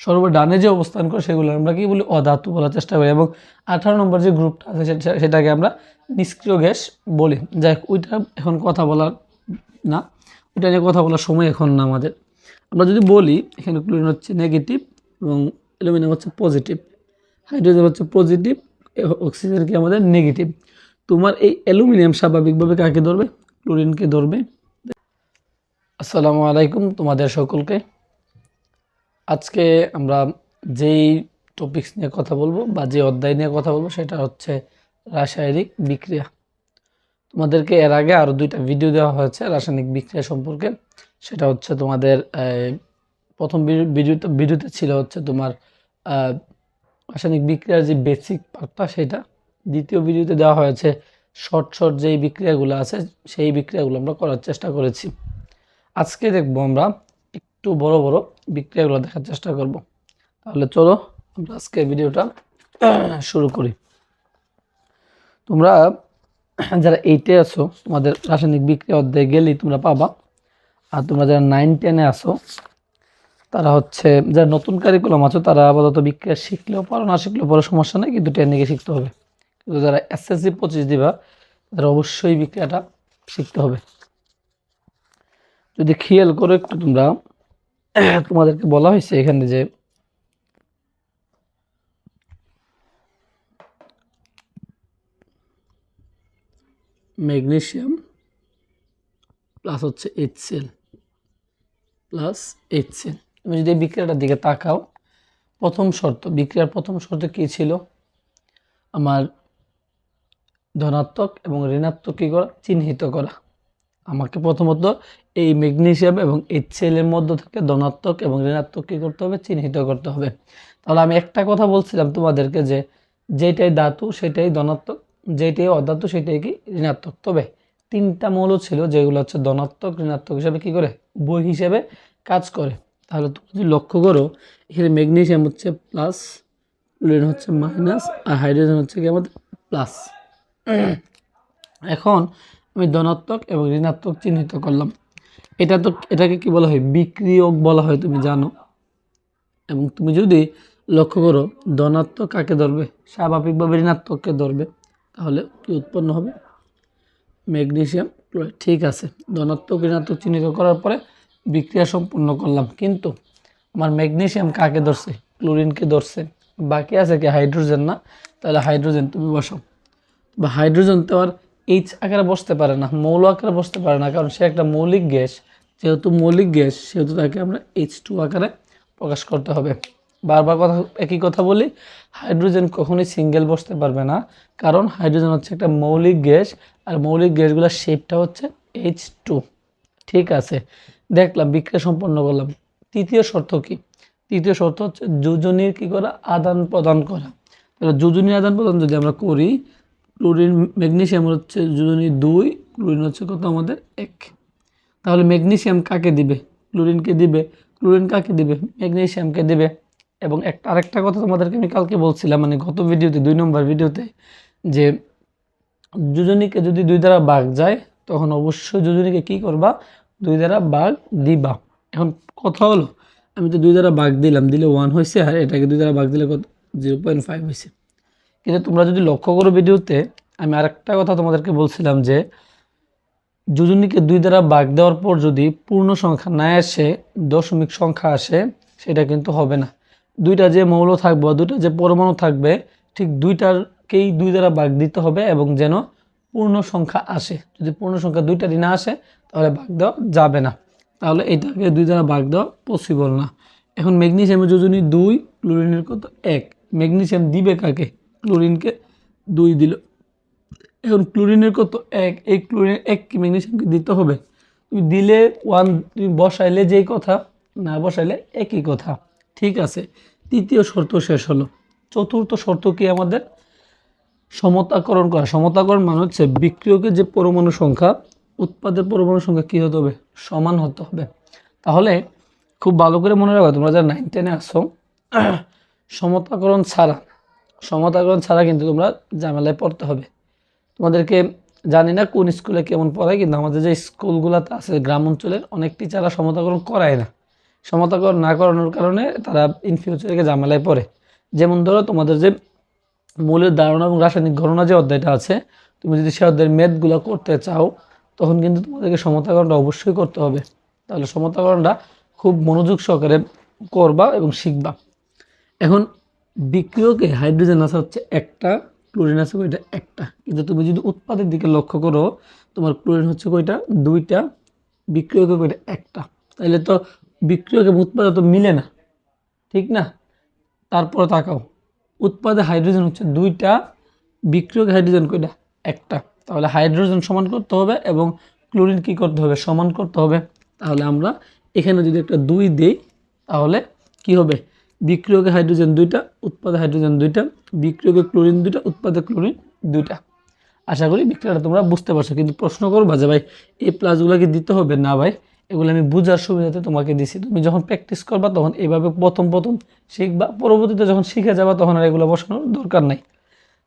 সর্ব ডানে যে অবস্থান করে সেগুলো আমরা কি বলি অধাতু বলার চেষ্টা করি। এবং আঠারো নম্বর যে গ্রুপটা আছে সেটাকে আমরা নিষ্ক্রিয় গ্যাস বলি। যাই ওইটা এখন কথা বলার না। ওইটা নিয়ে কথা বলার সময় এখন না আমাদের। আমরা যদি বলি, এখানে ক্লোরিন হচ্ছে নেগেটিভ এবং অ্যালুমিনিয়াম হচ্ছে পজিটিভ হাইড্রোজেন হচ্ছে পজিটিভ অক্সিজেন কি আমাদের নেগেটিভ তোমার এই অ্যালুমিনিয়াম স্বাভাবিকভাবে কাকে ধরবে? ক্লোরিনকে ধরবে। আসসালামু আলাইকুম তোমাদের সকলকে। আজকে আমরা যেই টপিকস নিয়ে কথা বলব বা যে অধ্যায় নিয়ে কথা বলব, সেটা হচ্ছে রাসায়নিক বিক্রিয়া। তোমাদেরকে এর আগে আরও দুইটা ভিডিও দেওয়া হয়েছে রাসায়নিক বিক্রিয়া সম্পর্কে। সেটা হচ্ছে তোমাদের প্রথম ভিডিও- ভিডিওতে ভিডিওতে ছিল হচ্ছে তোমার রাসায়নিক বিক্রিয়ার যে বেসিক পার্টটা সেটা। দ্বিতীয় ভিডিওতে দেওয়া হয়েছে শর্ট শর্ট যেই বিক্রিয়াগুলো আছে, সেই বিক্রিয়াগুলো আমরা করার চেষ্টা করেছি। আজকে দেখব আমরা একটু বড় বড় বিক্রিয়াগুলো দেখার চেষ্টা করব। তাহলে চলো আমরা আজকে ভিডিওটা শুরু করি। তোমরা যারা এইটে আছো, তোমাদের রাসায়নিক বিক্রিয়া অধ্যায়ে গেলেই তোমরা পাবা। আর তোমরা যারা নাইন, টেনে আসো তারা হচ্ছে, যারা নতুন কারিকুলাম আছো, তারা আপাতত বিক্রিয়া শিখলেও পারো, না শিখলেও পারো, সমস্যা নেই, কিন্তু টেন গিয়ে শিখতে হবে। কিন্তু যারা এসএসসি পঁচিশ দিবা তারা অবশ্যই বিক্রিয়াটা শিখতে হবে। যদি খেয়াল করো একটু তোমরা তোমাদেরকে বলা হয়েছে এখানে যে ম্যাগনেশিয়াম প্লাস হচ্ছে এইচসিএল প্লাস এইচসিএল তুমি যদি বিক্রিয়াটার দিকে তাকাও, প্রথম শর্ত, বিক্রিয়ার প্রথম শর্ত কী ছিল? আমার ধনাত্মক এবং ঋণাত্মক কী করা? চিহ্নিত করা। আমাকে প্রথমত এই ম্যাগনেশিয়াম এবং এইচসিএল এর মধ্য থেকে ধনাত্মক এবং ঋণাত্মক কী করতে হবে? চিহ্নিত করতে হবে। তাহলে আমি একটা কথা বলছিলাম তোমাদেরকে যে যেটাই ধাতু, সেটাই ধনাত্মক যেটাই অধাতু, সেটাই কি ঋণাত্মক। তবে তিনটা মৌল ছিল যেগুলো হচ্ছে ধনাত্মক, ঋণাত্মক হিসাবে কি করে? বই হিসেবে কাজ করে। তাহলে তুমি যদি লক্ষ্য করো, এখানে ম্যাগনেসিয়াম হচ্ছে প্লাস, ক্লোরিন হচ্ছে মাইনাস, আর হাইড্রোজেন হচ্ছে কি আমাদের? প্লাস। এখন আমি ধনাত্মক এবং ঋণাত্মক চিহ্নিত করলাম। এটা তো এটাকে কি বলা হয়? বিক্রিয়ক বলা হয়, তুমি জানো। এবং তুমি যদি লক্ষ্য করো, ধনাত্মক কাকে ধরবে? স্বাভাবিকভাবে ঋণাত্মককে ধরবে। তাহলে কি উৎপন্ন হবে? Magnesium chloride. ঠিক আছে। ধনাত্মক, ঋণাত্মক চিহ্নিত করার পরে বিক্রিয়া সম্পূর্ণ করলাম। কিন্তু আমার ম্যাগনেশিয়াম কাকে ধরছে? ক্লোরিনকে ধরছে। বাকি আছে কি? হাইড্রোজেন না? তাহলে হাইড্রোজেন তুমি বসো বা হাইড্রোজেন তো আর এইচ আকারে বসতে পারে না, মৌল আকারে বসতে পারে না, কারণ সে একটা মৌলিক গ্যাস। যেহেতু মৌলিক গ্যাস, সেহেতু তাকে আমরা এইচ টু আকারে প্রকাশ করতে হবে। বারবার কথা, একই কথা বলি, হাইড্রোজেন কখনোই সিঙ্গেল বসতে পারবে না, কারণ হাইড্রোজেন হচ্ছে একটা মৌলিক গ্যাস, আর মৌলিক গ্যাসগুলোর শেপটা হচ্ছে এইচ টু ঠিক আছে, দেখলাম, বিক্রিয়া সম্পন্ন করলাম। তৃতীয় শর্ত কি? তৃতীয় শর্ত হচ্ছে, যোজনীর কি করা? আদান প্রদান করা যোজনীর আদান প্রদান যদি আমরা করি ক্লোরিন ম্যাগনেসিয়াম হচ্ছে যোজনী দুই, ক্লোরিন হচ্ছে কত আমাদের? এক। তাহলে ম্যাগনেশিয়াম কাকে দিবে? ক্লোরিনকে দিবে। ক্লোরিন কাকে দিবে? ম্যাগনেশিয়ামকে দিবে। এবং একটা আরেকটা কথা তোমাদেরকে আমি কালকে বলছিলাম মানে গত ভিডিওতে, দুই নম্বর ভিডিওতে, যে যোজনীকে যদি দুই দ্বারা বাঘ যায়, তখন অবশ্যই যোজনীকে কি করবা? দুই দ্বারা বাঘ দিবা। এখন কথা হলো, আমি তো দুই দ্বারা বাঘ দিলাম, দিলে ওয়ান হয়েছে আর এটাকে দুই দ্বারা বাঘ দিলে কত? জিরো পয়েন্ট ফাইভ হয়েছে কিন্তু তোমরা যদি লক্ষ্য করো ভিডিওতে, আমি আরেকটা কথা তোমাদেরকে বলছিলাম যে, যোজনীকে দুই দ্বারা বাঘ দেওয়ার পর যদি পূর্ণ সংখ্যা না আসে, দশমিক সংখ্যা আসে, সেটা কিন্তু হবে না। দুইটা যে মৌল থাকবে দুইটা যে পরমাণু থাকবে, ঠিক দুইটারকেই দুই দ্বারা বাঘ দিতে হবে এবং যেন পূর্ণ সংখ্যা আসে। যদি পূর্ণ সংখ্যা দুইটারই না আসে, তাহলে ভাগ দেওয়া যাবে না। তাহলে এটাকে দুই দ্বারা ভাগ দেওয়া পসিবল না। এখন ম্যাগনেসিয়ামের যোজনী দুই, ক্লোরিনের কত? এক। ম্যাগনেসিয়াম দিবে কাকে? ক্লোরিনকে দুই দিল। এখন ক্লোরিনের কত? এক। এই ক্লোরিনের এক কি ম্যাগনেসিয়ামকে দিতে হবে? তুমি দিলে ওয়ান তুমি বসাইলে যেই কথা, না বসাইলে একই কথা। ঠিক আছে। তৃতীয় শর্ত শেষ হলো। চতুর্থ শর্ত কি আমাদের? সমতাকরণ করা। সমতাকরণ মানে হচ্ছে বিক্রিয়কের যে পরমাণু সংখ্যা, উৎপাদের পরমাণু সংখ্যা কী হতে হবে? সমান হতে হবে। তাহলে খুব ভালো করে মনে রাখবে, তোমরা যারা নাইন টেনে আসো সমতাকরণ ছাড়া সমতাকরণ ছাড়া কিন্তু তোমরা ঝামেলায় পড়তে হবে। তোমাদেরকে জানি না কোন স্কুলে কেমন পড়ায়, কিন্তু আমাদের যে স্কুলগুলোতে আছে, গ্রাম অঞ্চলের, অনেক টিচাররা সমতাকরণ করায় না। সমতাকরণ না করানোর কারণে তারা ইন ফিউচারে ঝামেলায় পড়ে। যেমন ধরো তোমাদের যে মূলের ধারণা এবং রাসায়নিক গণনা যে অধ্যায়টা আছে, তুমি যদি সে অধ্যায়ের মেদগুলো করতে চাও, তখন কিন্তু তোমাদেরকে সমতাকরণটা অবশ্যই করতে হবে। তাহলে সমতাকরণটা খুব মনোযোগ সহকারে করবা এবং শিখবা। এখন বিক্রিয়কে হাইড্রোজেন আছে হচ্ছে একটা, ক্লোরিন আছে কয়টা? একটা। কিন্তু তুমি যদি উৎপাদের দিকে লক্ষ্য করো, তোমার ক্লোরিন হচ্ছে কয়টা? দুইটা, বিক্রিয়কে কয়টা? একটা। তাহলে তো বিক্রিয়ক এবং উৎপাদে তো মিলে না। ঠিক না? তারপরে তাকাও। উৎপাদে হাইড্রোজেন হচ্ছে দুইটা, বিক্রিয়ক হাইড্রোজেন কয়টা? একটা। তাহলে হাইড্রোজেন সমান করতে হবে এবং ক্লোরিন কি করতে হবে? সমান করতে হবে। তাহলে আমরা এখানে যদি একটা দুই দিই, তাহলে কি হবে? বিক্রিয়কে হাইড্রোজেন দুইটা, উৎপাদে হাইড্রোজেন দুইটা, বিক্রিয়কে ক্লোরিন দুইটা, উৎপাদে ক্লোরিন দুইটা। আশা করি বিক্রিয়াটা তোমরা বুঝতে পারছ, কিন্তু প্রশ্ন করবা যে ভাই এই প্লাসগুলোকে দিতে হবে? না ভাই, এগুলো আমি বুঝার সুবিধাতে তোমাকে দিছি। তুমি যখন প্র্যাকটিস করবা তখন এইভাবে প্রথম প্রথম শিখবা, পরবর্তীতে যখন শিখে যাবা তখন আর এগুলো বসানোর দরকার নাই।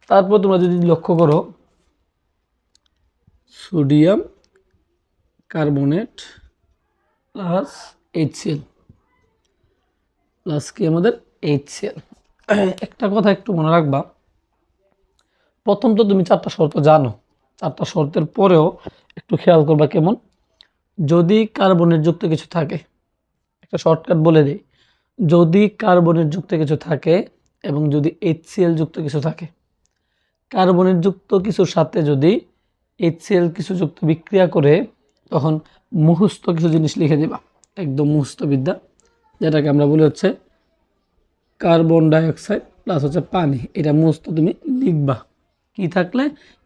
তারপর তোমরা যদি লক্ষ্য করো, sodium carbonate plus HCl plus কি আমাদের এইচসিএল একটা কথা একটু মনে রাখবা। প্রথম তো তুমি চারটা শর্ত জানো। চারটা শর্তের পরেও একটু খেয়াল করবা কেমন? যদি কার্বনের যুক্ত কিছু থাকে, একটা শর্টকাট বলে দিই, যদি কার্বনের যুক্ত কিছু থাকে এবং যদি এইচসিএল যুক্ত কিছু থাকে কার্বনের যুক্ত কিছুর সাথে যদি এইচসিএল কিছু যুক্ত বিক্রিয়া করে, তখন মুখস্থ কিছু জিনিস লিখে দিবা। একদম মুখস্থ বিদ্যা যেটাকে আমরা বলি হচ্ছে কার্বন ডাইঅক্সাইড প্লাস হচ্ছে পানি। এটা মুখস্থ তুমি লিখবা। কি থাকলে?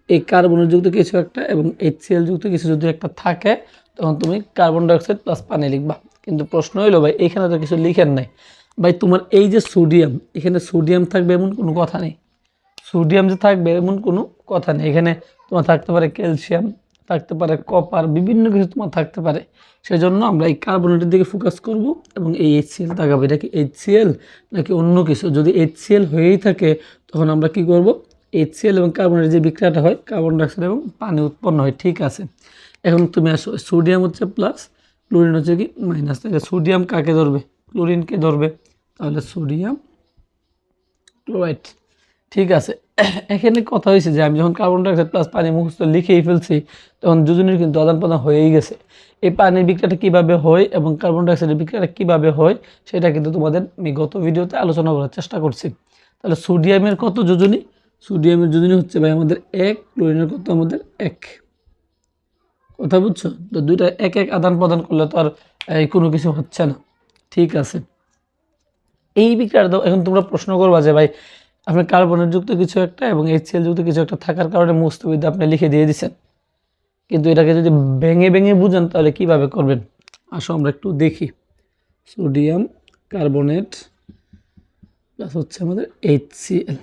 এই কার্বনের যুক্ত কিছু একটা এবং এইচ এইচসিএল যুক্ত কিছু যদি একটা থাকে, তখন তুমি কার্বন ডাইঅক্সাইড প্লাস পানি লিখবা। কিন্তু প্রশ্ন হইল, ভাই, এখানে তো কিছু লিখেন নাই। ভাই, তোমার এই যে সোডিয়াম এখানে সোডিয়াম থাকবে এমন কোনো কথা নেই। সোডিয়াম যে থাকবে এমন কোনো কথা নেই। এখানে তোমার থাকতে পারে ক্যালসিয়াম থাকতে পারে কপার বিভিন্ন কিছু তোমার থাকতে পারে। সেই জন্য আমরা এই কার্বনেটের দিকে ফোকাস করব এবং এই এইচসিএল তাকাবো এটা কি এইচসিএল নাকি অন্য কিছু? যদি এইচ এইচসিএল হয়েই থাকে, তখন আমরা কি করব? এইচসিএল এবং কার্বনের যে বিক্রিয়াটা হয় কার্বন ডাইঅক্সাইড এবং পানি উৎপন্ন হয়। ঠিক আছে। এখন তুমি আসো সোডিয়াম হচ্ছে প্লাস ক্লোরিন হচ্ছে কি মাইনাস তাহলে সোডিয়াম কাকে ধরবে? ক্লোরিনকে ধরবে? তাহলে সোডিয়াম ক্লোরাইড ঠিক আছে। এখানে কথা হয়েছে যে আমি যখন কার্বন ডাইঅক্সাইড প্লাস পানি মুখস্থ লিখেই ফেলছি, তখন দুজনের কিন্তু আদান প্রদান হয়েই গেছে। এই পানির বিক্রিয়াটা কীভাবে হয় এবং কার্বন ডাইঅক্সাইডের বিক্রিয়াটা কীভাবে হয়, সেটা কিন্তু তোমাদের আমি গত ভিডিওতে আলোচনা করার চেষ্টা করছি। তাহলে সোডিয়ামের কত যোজনী? সোডিয়ামের যোজনী হচ্ছে ভাই আমাদের এক ক্লোরিনের কত? আমাদের এক। কথা বুঝছ? তো দুইটা এক এক আদান প্রদান করলে তো আর কোনো কিছু হচ্ছে না। ঠিক আছে। এই বিক্রিয়াটা এখন তোমরা প্রশ্ন করবা যে ভাই আপনার কার্বনের যুক্ত কিছু একটা এবং এইচসিএল যুক্ত কিছু একটা থাকার কারণে মুস্তবিদ্যা আপনি লিখে দিয়ে দিচ্ছেন কিন্তু এটাকে যদি ভেঙে ভেঙে বুঝেন, তাহলে কীভাবে করবেন? আসো আমরা একটু দেখি। সোডিয়াম কার্বনেট প্লাস হচ্ছে আমাদের এইচসিএল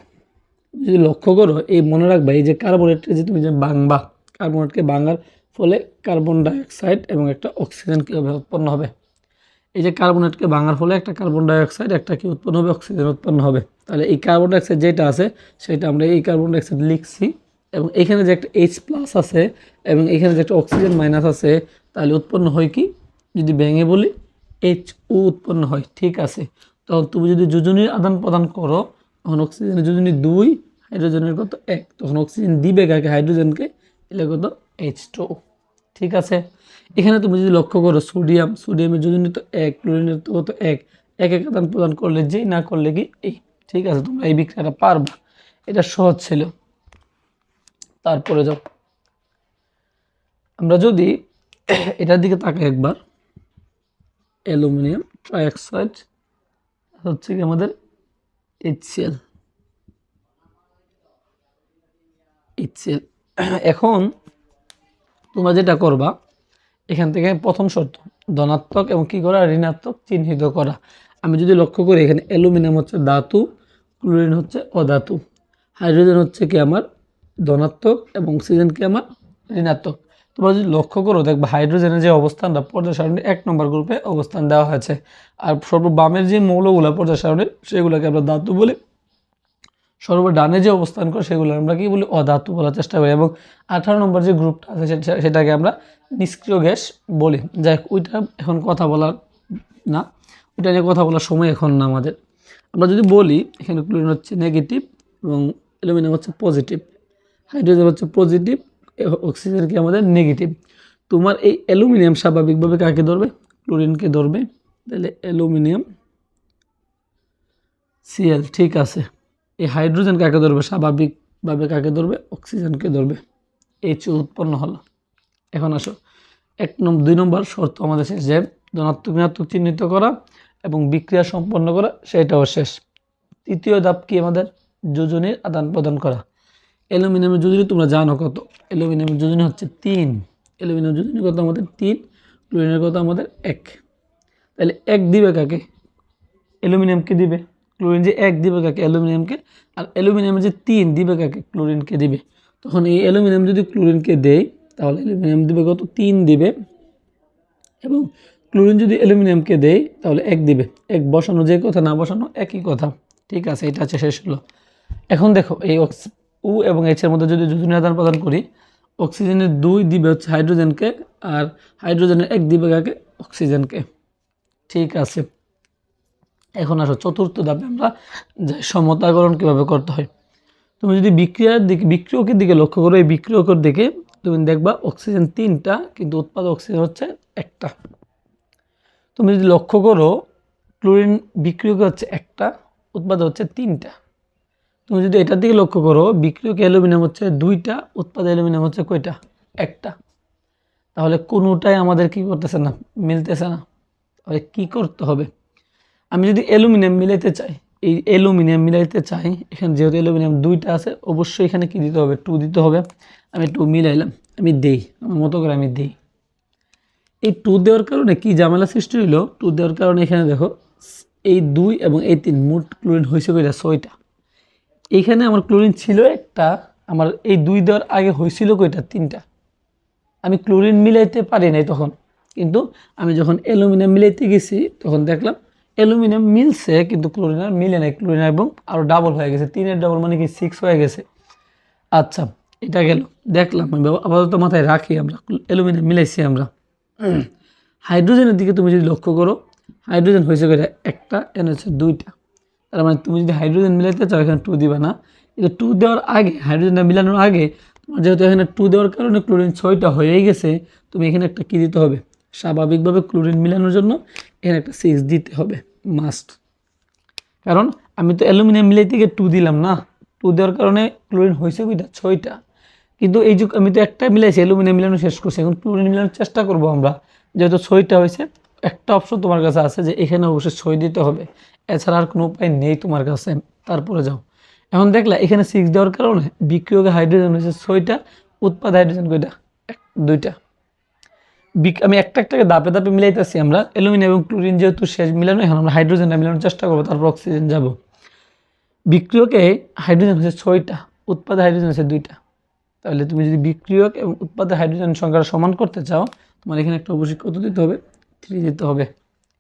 যদি লক্ষ্য করো, এই মনে রাখবা, এই যে কার্বনেটকে যে তুমি যে বাংবা কার্বনেটকে বাঙার ফলে কার্বন ডাইঅক্সাইড এবং একটা অক্সিজেন কীভাবে উৎপন্ন হবে। এই যে কার্বনেটকে ভাঙার ফলে একটা কার্বন ডাইঅক্সাইড, একটা কি উৎপন্ন হবে? অক্সিজেন উৎপন্ন হবে। তাহলে এই কার্বন ডাইঅক্সাইড যেটা আছে, সেটা আমরা এই কার্বন ডাইঅক্সাইড লিখছি এবং এখানে যে একটা এইচ প্লাস আছে এবং এখানে যে একটা অক্সিজেন মাইনাস আছে, তাহলে উৎপন্ন হয় কি? যদি ভেঙে বলি এইচ ও উৎপন্ন হয়, ঠিক আছে? তখন তুমি যদি যোজনীর আদান প্রদান করো, তখন অক্সিজেনের যোজনী দুই, হাইড্রোজেনের কত? এক। তখন অক্সিজেন দিবে কাকে? হাইড্রোজেনকে, এলে কত? এইচ টু ঠিক আছে? এখানে তুমি যদি লক্ষ্য করো সোডিয়াম সোডিয়ামের যোজনী তো এক ক্লোরিনের তো কত এক এক এক আদান প্রদান করলে যেই না করলে কি এই, ঠিক আছে, তোমরা এই বিক্রিয়াটা পারবা। এটা সহজ ছিল। তারপরে যাও। আমরা যদি এটার দিকে তাকাই একবার, অ্যালুমিনিয়াম ট্রাইঅক্সাইড, হচ্ছে কি আমাদের এইচসিএল এইচসিএল এখন তোমরা যেটা করবা এখান থেকে প্রথম শর্ত, ধনাত্মক এবং কী করা? ঋণাত্মক চিহ্নিত করা। আমি যদি লক্ষ্য করি, এখানে অ্যালুমিনিয়াম হচ্ছে ধাতু, ক্লোরিন হচ্ছে অধাতু। হাইড্রোজেন হচ্ছে কি আমার? ধনাত্মক এবং অক্সিজেন কি আমার? ঋণাত্মক। তোমরা যদি লক্ষ্য করো, দেখবা হাইড্রোজেনের যে অবস্থানটা পর্যায় সারণী এক নম্বর গ্রুপে অবস্থান দেওয়া হয়েছে। আর সর্ব বামের যে মৌলগুলো পর্যায় সারণীর সেগুলোকে আমরা ধাতু বলি। সর্ব ডানে যে অবস্থান করে সেগুলো আমরা কি বলি অধাতু বলার চেষ্টা করি এবং আঠারো নম্বর যে গ্রুপটা আছে সেটা- সেটাকে আমরা নিষ্ক্রিয় গ্যাস বলি। যাই ওইটা এখন কথা বলার না। ওইটা নিয়ে কথা বলার সময় এখন না আমাদের। আমরা যদি বলি, এখানে ক্লোরিন হচ্ছে নেগেটিভ এবং অ্যালুমিনিয়াম হচ্ছে পজিটিভ হাইড্রোজেন হচ্ছে পজিটিভ অক্সিজেন কি আমাদের নেগেটিভ তোমার এই অ্যালুমিনিয়াম স্বাভাবিকভাবে কাকে ধরবে? ক্লোরিনকে ধরবে। তাহলে অ্যালুমিনিয়াম সিএল ঠিক আছে। এই হাইড্রোজেন কাকে ধরবে? স্বাভাবিকভাবে কাকে ধরবে? অক্সিজেনকে ধরবে। এইচ উৎপন্ন হলো। এখন আসো। এক নম্বর দুই নম্বর শর্ত আমাদের শেষ। যে ধনাত্মক, ঋণাত্মক চিহ্নিত করা এবং বিক্রিয়া সম্পন্ন করা, সেটাও শেষ। তৃতীয় ধাপ কি আমাদের? যোজনীর আদান প্রদান করা। অ্যালুমিনিয়ামের যোজনী তোমরা জানো কত? অ্যালুমিনিয়ামের যোজনী হচ্ছে তিন। অ্যালুমিনিয়াম যোজনী কত আমাদের তিন, ক্লোরিনের কত আমাদের এক। তাহলে এক দিবে কাকে? অ্যালুমিনিয়ামকে দিবে? ক্লোরিন যে এক দিবে কাকে, অ্যালুমিনিয়ামকে, আর অ্যালুমিনিয়ামের যে তিন দিবে কাকে, ক্লোরিনকে দিবে। তখন এই অ্যালুমিনিয়াম যদি ক্লোরিনকে দেয়, তাহলে অ্যালুমিনিয়াম দিবে কত? তিন দিবে। এবং ক্লোরিন যদি অ্যালুমিনিয়ামকে দেয়, তাহলে এক দিবে। এক বসানো যে কথা, না বসানো একই কথা। ঠিক আছে, এটা আছে শেষ হলো। এখন দেখো, এই অক্স উ এবং এইচের মধ্যে যদি যোজনী আদান প্রদান করি, অক্সিজেনের দুই দিবে হচ্ছে হাইড্রোজেনকে, আর হাইড্রোজেনের এক দিবে কাকে? অক্সিজেনকে। ঠিক আছে। এখন আসো, চতুর্থ ধাপে আমরা যাই সমতাকরণ কীভাবে করতে হয়। তুমি যদি বিক্রিয়ার দিকে, বিক্রিয়কের দিকে লক্ষ্য করো, এই বিক্রিয়কের দিকে তুমি দেখবা অক্সিজেন তিনটা, কিন্তু উৎপাদক অক্সিজেন হচ্ছে একটা। তুমি যদি লক্ষ্য করো, ক্লোরিন বিক্রিয়ক হচ্ছে একটা, উৎপাদক হচ্ছে তিনটা। তুমি যদি এটার দিকে লক্ষ্য করো, বিক্রিয়ক অ্যালুমিনিয়াম হচ্ছে দুইটা উৎপাদ অ্যালুমিনিয়াম হচ্ছে কয়টা? একটা। তাহলে কোনোটাই আমাদের কি করতেছে না, মিলতেছে না। তাহলে কী করতে হবে? আমি যদি অ্যালুমিনিয়াম মিলাইতে চাই, এই অ্যালুমিনিয়াম মিলাইতে চাই, এখানে যেহেতু অ্যালুমিনিয়াম দুইটা আছে, অবশ্যই এখানে কি দিতে হবে? টু দিতে হবে। আমি টু মিলাইলাম, আমি দেই, আমার মতো করে আমি দিই। এই টু দেওয়ার কারণে কি জামেলা সৃষ্টি হইল? টু দেওয়ার কারণে এখানে দেখো, এই দুই এবং এই তিন, মোট ক্লোরিন হয়েছে কইটা ছয়টা। এইখানে আমার ক্লোরিন ছিল একটা, আমার এই দুই দেওয়ার আগে হয়েছিল কয়টা তিনটা। আমি ক্লোরিন মিলাইতে পারি নাই তখন, কিন্তু আমি যখন অ্যালুমিনিয়াম মিলাইতে গেছি, তখন দেখলাম অ্যালুমিনিয়াম মিলছে কিন্তু ক্লোরিন আর মিলে নাই। ক্লোরিন এবং আরও ডাবল হয়ে গেছে। তিনের ডাবল মানে কি সিক্স হয়ে গেছে। আচ্ছা এটা গেল। দেখলাম আমি। আপাতত মাথায় রাখি আমরা। অ্যালুমিনিয়াম মিলাইছি আমরা। হাইড্রোজেনের দিকে তুমি যদি লক্ষ্য করো হাইড্রোজেন হয়েছে করে একটা এন হচ্ছে দুইটা। তার মানে তুমি যদি হাইড্রোজেন মিলাইতে চাও এখানে টু দিবা না। কিন্তু টু দেওয়ার আগে হাইড্রোজেনটা মিলানোর আগে তোমার যেহেতু এখানে টু দেওয়ার কারণে ক্লোরিন ছয়টা হয়েই গেছে তুমি এখানে একটা কী দিতে হবে? স্বাভাবিকভাবে ক্লোরিন মিলানোর জন্য এর একটা সিক্স দিতে হবে মাস্ট কারণ আমি তো অ্যালুমিনিয়াম মিলাইতে গিয়ে টু দিলাম না। টু দেওয়ার কারণে ক্লোরিন হয়েছে কইটা? ছয়টা। কিন্তু এই যে আমি তো একটা মিলাইছি, অ্যালুমিনিয়াম মিলানো শেষ করছি। এখন ক্লোরিন মিলানোর চেষ্টা করব আমরা। যেহেতু ছয়টা হয়েছে, একটা অপশন তোমার কাছে আছে যে এখানে অবশ্যই ছয় দিতে হবে। এছাড়া আর কোনো উপায় নেই তোমার কাছে। তারপরে যাও। এখন দেখলা, এখানে সিক্স দেওয়ার কারণে বিক্রিয়কে হাইড্রোজেন হয়েছে ছয়টা, উৎপাদ হাইড্রোজেন কয়টা? এক, দুইটা। আমি একটা একটাকে দাপে দাপে মিলাইতেছি আমরা। অ্যালুমিনিয়াম এবং ক্লোরিন যেহেতু শেষ মিলানো, এখন আমরা হাইড্রোজেনটা মিলানোর চেষ্টা করব, তারপর অক্সিজেন যাব। বিক্রিয়কে হাইড্রোজেন হচ্ছে ছয়টা, উৎপাদে হাইড্রোজেন হচ্ছে দুইটা। তাহলে তুমি যদি বিক্রিয়ক এবং উৎপাদে হাইড্রোজেন সংখ্যাটা সমান করতে চাও, তোমার এখানে একটা অবশ্যই কত দিতে হবে? থ্রি দিতে হবে।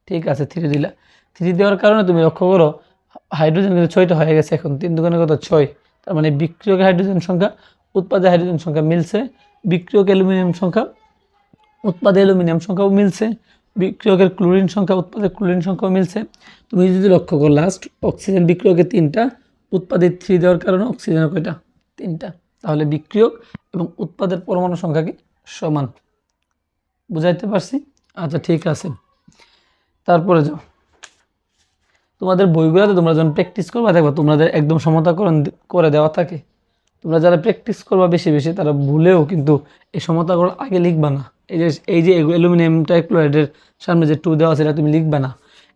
ঠিক আছে থ্রি দিলা। থ্রি দেওয়ার কারণে তুমি লক্ষ্য করো, হাইড্রোজেন কিন্তু ছয়টা হয়ে গেছে এখন, তিন দোকানের কত? ছয়। তার মানে বিক্রিয়ক হাইড্রোজেন সংখ্যা, উৎপাদে হাইড্রোজেন সংখ্যা মিলছে, বিক্রিয়ক অ্যালুমিনিয়াম সংখ্যা উৎপাদে অ্যালুমিনিয়াম সংখ্যাও মিলছে, বিক্রিয়কের ক্লোরিন সংখ্যা উৎপাদের ক্লোরিন সংখ্যাও মিলছে। তুমি যদি লক্ষ্য করো লাস্ট অক্সিজেন বিক্রিয়কের তিনটা উৎপাদের থ্রি দেওয়ার কারণে অক্সিজেনের কয়টা? তিনটা। তাহলে বিক্রিয়ক এবং উৎপাদের পরমাণু সংখ্যা কি সমান। বুঝাইতে পারছি? আচ্ছা ঠিক আছে। তারপরে যাও। তোমাদের বইগুলোতে তোমরা যখন প্র্যাকটিস করবা, দেখবা তোমাদের একদম সমতাকরণ করে দেওয়া থাকে। তোমরা যারা প্র্যাকটিস করবা বেশি বেশি, তারা ভুলেও কিন্তু এই সমতাকরণ আগে লিখবা না। এই যে এই যে অ্যালুমিনিয়াম ট্রাইক্লোরাইডের সামনে যে টু দেওয়া আছে, এটা তুমি লিখবে না।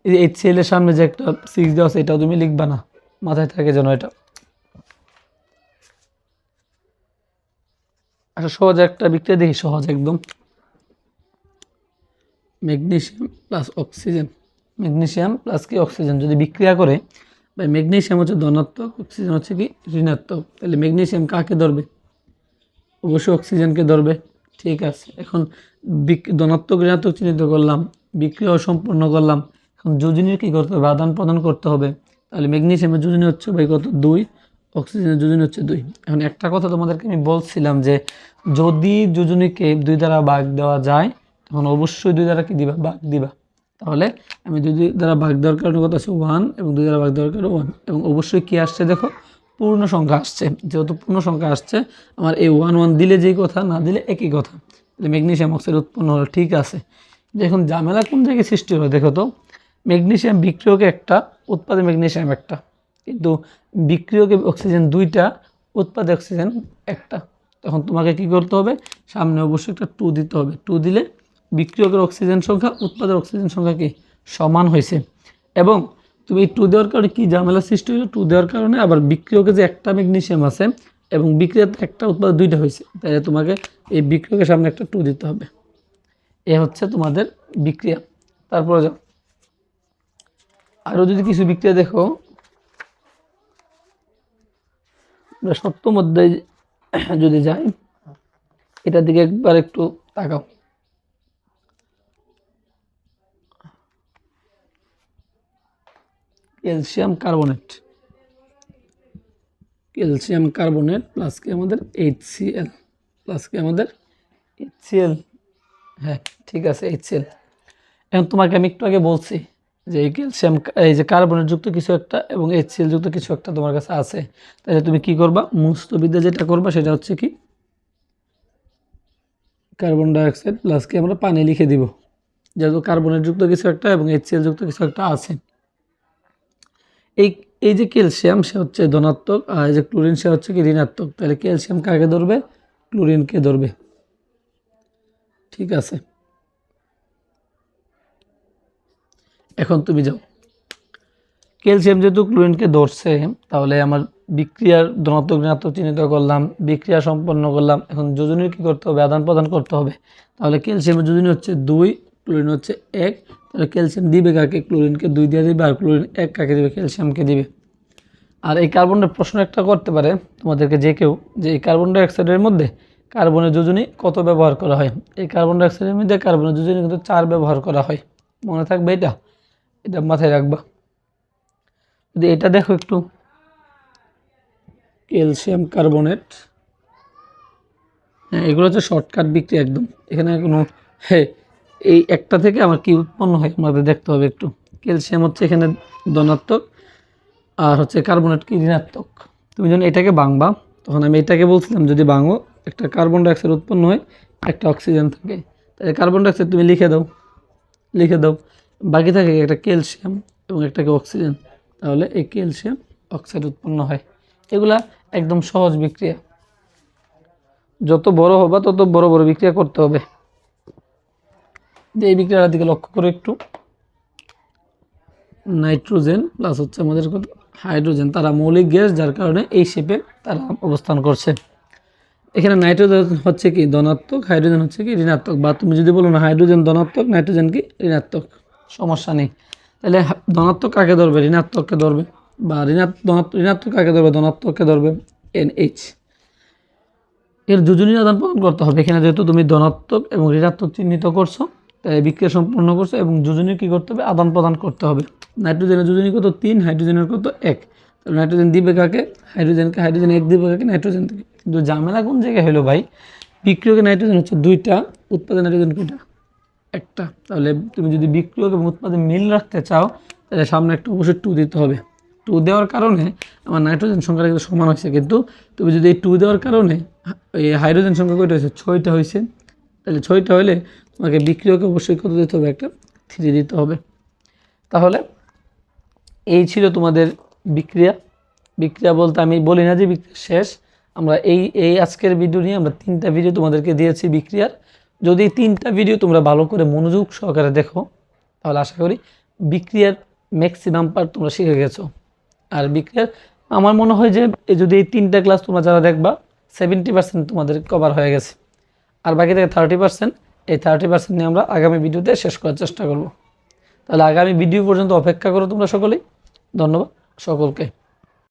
এই যে এইচ এর সামনে যে একটা সিক্স দেওয়া আছে, এটাও তুমি লিখবে না। মাথায় থাকে যেন এটা। আচ্ছা সহজ একটা বিক্রিয়া দেখি, সহজ একদম। Magnesium plus oxygen magnesium plus কি অক্সিজেন যদি বিক্রিয়া করে বা ম্যাগনেশিয়াম হচ্ছে ধনাত্মক অক্সিজেন হচ্ছে কি ঋণাত্মক। তাহলে ম্যাগনেশিয়াম কাকে ধরবে? অবশ্যই অক্সিজেনকে ধরবে। ঠিক আছে। এখন ধনাত্মক ঋণাত্মক চিহ্নিত করলাম, বিক্রিয়া সম্পন্ন করলাম। এখন যোজনীর কী করতে হবে? আদান প্রদান করতে হবে। তাহলে ম্যাগনেসিয়ামের যোজনী হচ্ছে ভাই কত? দুই, অক্সিজেনের যোজনী হচ্ছে দুই। এখন একটা কথা তোমাদেরকে আমি বলছিলাম যে, যদি যোজনীকে দুই দ্বারা ভাগ দেওয়া যায়, তখন অবশ্যই দুই দ্বারা কি দিবা? ভাগ দিবা। তাহলে আমি দুই দ্বারা ভাগ দেওয়ার কারণে কত আছে ওয়ান এবং দুই দ্বারা ভাগ দেওয়ার কারণে ওয়ান এবং অবশ্যই কী আসছে দেখো? পূর্ণ সংখ্যা আসছে। যেহেতু পূর্ণ সংখ্যা আসছে, আমার এই ওয়ান ওয়ান দিলে যেই কথা, না দিলে একই কথা। ম্যাগনেশিয়াম অক্সাইড উৎপন্ন হলো ঠিক আছে। দেখুন ঝামেলা কোন জায়গায় সৃষ্টি হলো দেখো তো? ম্যাগনেশিয়াম বিক্রিয়কে একটা, উৎপাদে ম্যাগনেশিয়াম একটা। কিন্তু বিক্রিয়কে অক্সিজেন দুইটা, উৎপাদে অক্সিজেন একটা। তখন তোমাকে কি করতে হবে? সামনে অবশ্যই একটা টু দিতে হবে। টু দিলে বিক্রিয়কের অক্সিজেন সংখ্যা, উৎপাদের অক্সিজেন সংখ্যা কি? সমান হয়েছে। এবং তুমি এই টু দেওয়ার কারণে কি ঝামেলা সৃষ্টি হয়েছে টু দেওয়ার কারণে আবার বিক্রিয়কে যে একটা ম্যাগনেশিয়াম আছে এবং বিক্রিয়াতে একটা উৎপাদন দুইটা হয়েছে তাই তোমাকে এই বিক্রিয়কের সামনে একটা টু দিতে হবে। এ হচ্ছে তোমাদের বিক্রিয়া। তারপরে যাও। আরও যদি কিছু বিক্রিয়া দেখো সপ্তম অধ্যায় যদি যাই, এটার দিকে একবার একটু তাকাও। Calcium carbonate. Calcium carbonate plus কি আমাদের এইচ সি এল প্লাস কি আমাদের এইচ সি এল হ্যাঁ ঠিক আছে এইচ সি এল এখন তোমাকে আমি একটু আগে বলছি যে এই ক্যালসিয়াম, এই যে কার্বনের যুক্ত কিছু একটা এবং এইচসিএল যুক্ত কিছু একটা তোমার কাছে আছে। তাহলে তুমি কি করবা? মুস্তবিদ্যা যেটা করবা সেটা হচ্ছে কি কার্বন ডাইঅক্সাইড প্লাস কি আমরা পানি লিখে দিব। যেহেতু কার্বনের যুক্ত কিছু একটা এবং এইচসিএল যুক্ত কিছু একটা আছে। এই এই যে ক্যালসিয়াম, সে হচ্ছে ধনাত্মক, আর এই যে ক্লোরিন, সে হচ্ছে কি ঋণাত্মক। তাহলে ক্যালসিয়াম কাকে ধরবে? ক্লোরিনকে ধরবে। ঠিক আছে। এখন তুমি যাও। ক্যালসিয়াম যেহেতু ক্লোরিনকে ধরছে, তাহলে আমার বিক্রিয়ার ধনাত্মক, ঋণাত্মক চিহ্নিত করলাম, বিক্রিয়া সম্পন্ন করলাম। এখন যোজনীর কী করতে হবে? আদান প্রদান করতে হবে। তাহলে ক্যালসিয়ামের যোজনী হচ্ছে দুই ক্লোরিন হচ্ছে এক, তাহলে ক্যালসিয়াম দিবে কাকে? ক্লোরিনকে দুই দিয়ে দিবে, আর ক্লোরিন এক কাকে দিবে? ক্যালসিয়ামকে দিবে। আর এই কার্বনের প্রশ্ন একটা করতে পারে, তোমাদেরকে যে কেউ, যে এই কার্বন ডাইঅক্সাইডের মধ্যে কার্বনের যোজনী কত ব্যবহার করা হয়? এই কার্বন ডাইঅক্সাইডের মধ্যে কার্বনের যোজনী কিন্তু চার ব্যবহার করা হয়। মনে থাকবে এটা? এটা মাথায় রাখবা। যদি এটা দেখো একটু। Calcium carbonate. হ্যাঁ এগুলো হচ্ছে শর্টকাট বিক্রি একদম। এখানে কোনো হ্যাঁ এই একটা থেকে আমার কি উৎপন্ন হয় আমাদের দেখতে হবে একটু। ক্যালসিয়াম হচ্ছে এখানে ধনাত্মক আর হচ্ছে কার্বনেট কি? ঋণাত্মক। তুমি যখন এটাকে বাংবা তখন আমি এটাকে বলছিলাম যদি বাঙো একটা কার্বন ডাইঅক্সাইড উৎপন্ন হয়, একটা অক্সিজেন থাকে। তাহলে কার্বন ডাইঅক্সাইড তুমি লিখে দাও লিখে দাও। বাকি থাকে একটা ক্যালসিয়াম এবং একটাকে অক্সিজেন তাহলে এই ক্যালসিয়াম অক্সাইড উৎপন্ন হয়। এগুলা একদম সহজ বিক্রিয়া। যত বড় হবা, তত বড় বড় বিক্রিয়া করতে হবে। এই বিক্রিয়ার দিকে লক্ষ্য করে একটু। নাইট্রোজেন প্লাস হচ্ছে আমাদের হাইড্রোজেন। তারা মৌলিক গ্যাস, যার কারণে এই শেপে তারা অবস্থান করছে। এখানে নাইট্রোজেন হচ্ছে কি? ধনাত্মক, হাইড্রোজেন হচ্ছে কি? ঋণাত্মক। বা তুমি যদি বলো না, হাইড্রোজেন ধনাত্মক, নাইট্রোজেন কি? ঋণাত্মক। সমস্যা নেই। তাহলে ধনাত্মক কাকে ধরবে? ঋণাত্মককে ধরবে। বা ঋণাত্মক ঋণাত্মক কাকে ধরবে? ধনাত্মককে ধরবে এন এইচ এর যোজনী আদান প্রদান করতে হবে। এখানে যেহেতু তুমি ধনাত্মক এবং ঋণাত্মক চিহ্নিত করছ তাই বিক্রিয়া সম্পূর্ণ করছে এবং যোজনী কী করতে হবে? আদান প্রদান করতে হবে। নাইট্রোজেনের যোজনী কত? তিন, হাইড্রোজেনের কত? এক। তাহলে নাইট্রোজেন দিবে কাকে? হাইড্রোজেনকে। হাইড্রোজেন এক দিবে কাকে? নাইট্রোজেন থেকে। কিন্তু ঝামেলা কোন জায়গায় হলো ভাই? বিক্রিয়কে নাইট্রোজেন হচ্ছে দুইটা, উৎপাদন নাইট্রোজেন কয়টা? একটা। তাহলে তুমি যদি বিক্রিয়ক এবং উৎপাদন মিল রাখতে চাও, তাহলে সামনে একটা অবশ্যই টু দিতে হবে। টু দেওয়ার কারণে আমার নাইট্রোজেন সংখ্যাটা কিন্তু সমান হয়েছে। কিন্তু তুমি যদি এই টু দেওয়ার কারণে, এই হাইড্রোজেন সংখ্যা কয়টা হয়েছে? ছয়টা হয়েছে। তাহলে ছয়টা হলে তোমাকে বিক্রিয়কে অবশ্যই কত দিতে হবে? একটা থ্রি দিতে হবে। তাহলে এই ছিল তোমাদের বিক্রিয়া। বিক্রিয়া বলতে আমি বলি না যে বিক্রিয়া শেষ। আমরা এই এই আজকের ভিডিও নিয়ে আমরা তিনটা ভিডিও তোমাদেরকে দিয়েছি বিক্রিয়ার। যদি তিনটা ভিডিও তোমরা ভালো করে মনোযোগ সহকারে দেখো, তাহলে আশা করি বিক্রিয়ার ম্যাক্সিমাম পার্ট তোমরা শিখে গেছো। আর বিক্রিয়ার, আমার মনে হয় যে যদি এই তিনটা ক্লাস তোমরা যারা দেখবা সেভেন্টি পার্সেন্ট তোমাদের কভার হয়ে গেছে। আর বাকি থেকে থার্টি পার্সেন্ট এই থার্টি পার্সেন্ট নিয়ে আমরা আগামী ভিডিওতে শেষ করার চেষ্টা করব। তাহলে আগামী ভিডিও পর্যন্ত অপেক্ষা করো তোমরা সকলেই। ধন্যবাদ সকলকে।